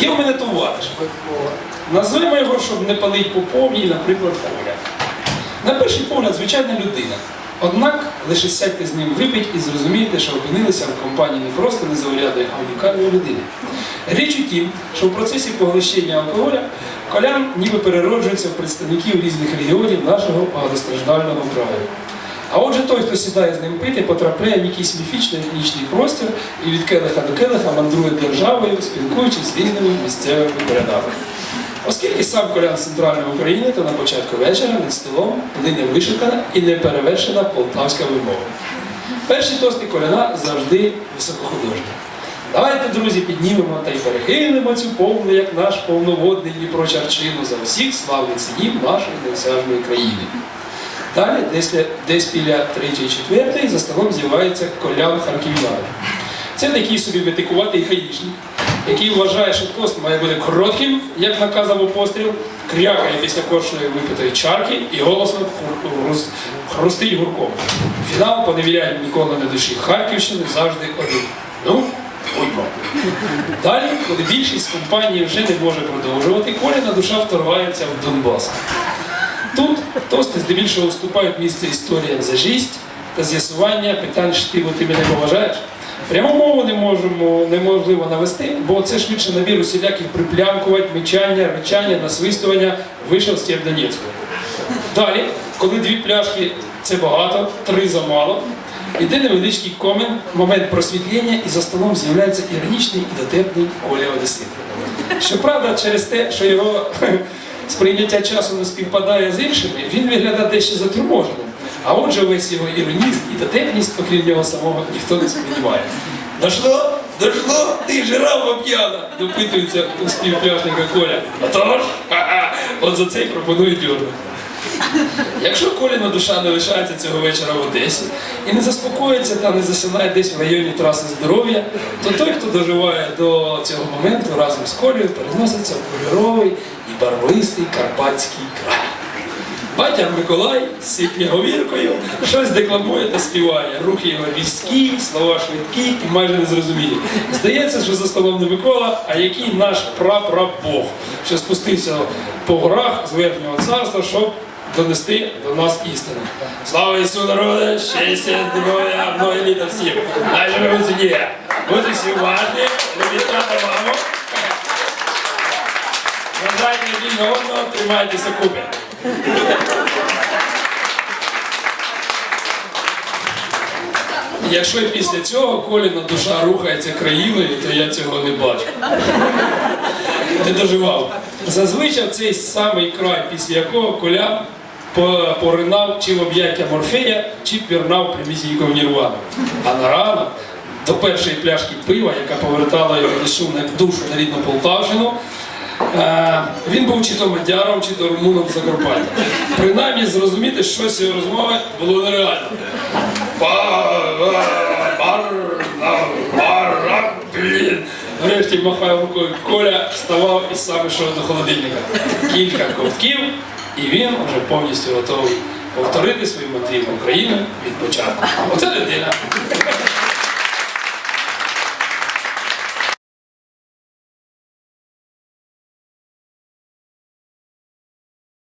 Є в мене товариш. Назвемо його, щоб не палить по повній, наприклад, Коля. На перший погляд, звичайна людина. Однак лише сядьте з ним випить і зрозумієте, що опинилися в компанії не просто незаурядної, а унікальної людини. Річ у тім, що в процесі поглощення алкоголя колян ніби перероджується в представників різних регіонів нашого багатостраждального краю. А отже, той, хто сідає з ним пити, потрапляє в якийсь міфічний етнічний простір і від келиха до келиха мандрує державою, спілкуючись з різними місцевими колянами. Оскільки сам колян центральної України, то на початку вечора над столом плине вишукана і неперевершена полтавська вимова. Перші тости коляна завжди високохудожні. Давайте, друзі, піднімемо та й перехилимо цю повну, як наш повноводний Дніпро-Чарчину за усіх славних синів нашої неосяжної країни. Далі, десь, десь біля третьої четвертої, за столом з'являється колян харків'янин. Це такий собі метикуватий гаїшник, який вважає, що тост має бути коротким, як наказав постріл, крякає після кожної випитої чарки і голосно хрустить гурком. Фінал поневіряє ніколи на душі Харківщини завжди один. Ну, будьмо. Далі, коли більшість компанії вже не може продовжувати, Коліна душа вторгається в Донбас. Тут тости здебільшого вступають в місце історіям за жість та з'ясування питань штиву ти мене поважаєш. Пряму мову не можемо неможливо навести, бо це швидше набір усіляких приплямкувань, мечання, речання, насвистування вийшов з Донецького. Далі, коли дві пляшки це багато, три замало, іде невеличкий комен, момент просвітлення, і за столом з'являється іронічний і дотепний Коля Одесит. Щоправда, через те, що його сприйняття часу не співпадає з іншими, він виглядає дещо затрюможеним. А отже, весь його іронізм і дотепність, окрім нього самого, ніхто не сприймає. Дошло? Дошло? Ти жирафа п'яна! допитується у співпляшника Коля. Отож, ха-ха, от за це й пропонують дьорнути. Якщо Коліна душа не лишається цього вечора в Одесі і не заспокоїться та не засинає десь в районі траси здоров'я, то той, хто доживає до цього моменту разом з Колею, переноситься в кольоровий барвистий Карпатський край. Батя Миколай сипє говіркою, щось декламує та співає. Рухи його різкі, слова швидкі і майже незрозумілі. Здається, що за столом не Микола, а який наш прапрабог, що спустився по горах з верхнього царства, щоб донести до нас істину. Слава Ісу народу, щастя, здоров'я, много літа всім. В суді. Будьте всі уважні, любіть тата Вважайте один одного, тримайтеся купи. Якщо після цього Коліна душа рухається країною, то я цього не бачу. Не доживав. Зазвичай цей самий край, після якого Коля поринав чи в об'яття Морфея, чи пірнав прямісінько в Нірвану. А на ранок до першої пляшки пива, яка повертала його душу на душу на рідну Полтавщину, Він був чи то мадяром, чи то румуном Закарпаття. Принаймні зрозуміти щось з його розмови було нереально. Врешті махає рукою Коля, вставав і сам йшов до холодильника. Кілька ковтків, і він вже повністю готовий повторити свою мандрівну Україну від початку. Оце людина.